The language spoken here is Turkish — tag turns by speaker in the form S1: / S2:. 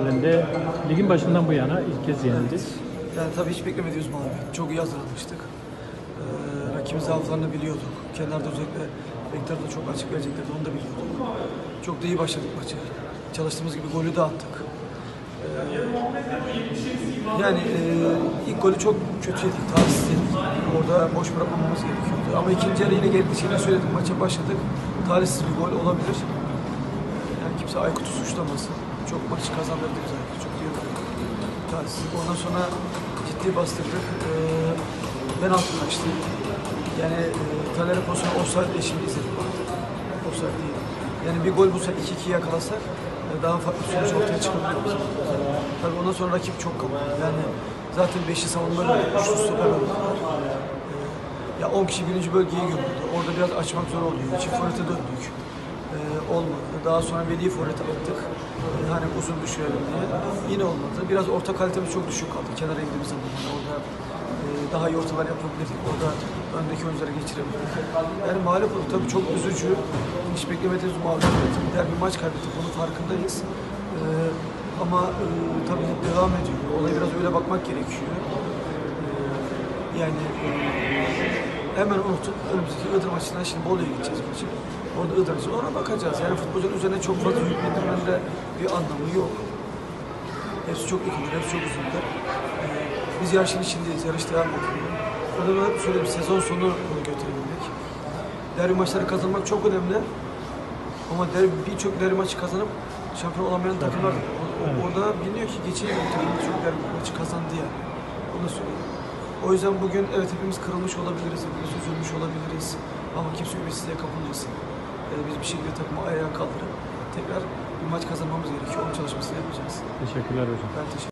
S1: Elinde ligin başından bu yana ilk kez yenildik.
S2: Yani tabii hiç beklemediğimiz mağlubiyet. Çok iyi hazırlanmıştık. Ee, rakibin zaaflarını biliyorduk. Kenarda özellikle bekler de çok açık vereceklerdi. Onu da biliyorduk. Çok da iyi başladık maçı. Çalıştığımız gibi golü de attık. Ee, yani e, ilk golü çok kötü yedik. Talihsiz. Orada boş bırakmamamız gerekiyordu. Ama ikinci yarı yine gerekli şeyler söyledik. Maça başladık. Talihsiz bir gol olabilir. Yani kimse Aykut'u suçlamasın. Çok maçı kazandırdı bize. Çok iyi oynadı. Talihsiz. Ondan sonra ciddi bastırdık. Ee, penaltı kaçtı. Yani e, Taner'in pozisyonu offside diye şimdi izledik. Offside değil. Yani bir gol bulsak 2-2 yakalasak e, daha farklı sonuç ortaya çıkabilir. Tabii ondan sonra rakip çok kalın. Yani zaten 5'li savunmaları üçlü stoper oldu. Ya 10 kişi birinci bölgeye gömüldü. Orada biraz açmak zor oluyor. Çift döndük. Ee, olmadı. Daha sonra Veli forvete attık. Ee, hani uzun düşürelim diye. Yine olmadı. Biraz orta kalitemiz çok düşük kaldı. Kenara indiğimiz zaman. Yani orada e, daha iyi ortalar yapabilirdik. Orada öndeki oyuncuları geçirebilirdik. Yani mağlup olduk. Tabii çok üzücü. Hiç beklemediğimiz mağlubiyet. Der bir maç kaybettik. Bunun farkındayız. Ee, ama e, tabii devam ediyor. Olaya biraz öyle bakmak gerekiyor. Ee, yani e, hemen unutup önümüzdeki Iğdır maçından şimdi Bolu'ya gideceğiz maçı. Orada Iğdır maçı. Ona bakacağız. Yani futbolcuların üzerine çok fazla yük bindirmenin de bir anlamı yok. Hepsi çok yakınlar, hepsi çok uzunlar. Ee, biz yarışın içindeyiz, yarış devam ediyor. Burada da hep şöyle bir sezon sonu bunu götürebilmek. Derbi maçları kazanmak çok önemli. Ama derbi, birçok derbi maçı kazanıp şampiyon olamayan takımlar Orada biliniyor ki geçen yıl takım çok derbi maçı kazandı yani. Onu söyleyeyim. O yüzden bugün evet hepimiz kırılmış olabiliriz, hepimiz üzülmüş olabiliriz. Ama kimse ümitsizliğe kapılmasın. Ee, biz bir şekilde takımı ayağa kaldırıp tekrar bir maç kazanmamız gerekiyor. Onun çalışmasını yapacağız.
S1: Teşekkürler hocam.
S2: Ben teşekkür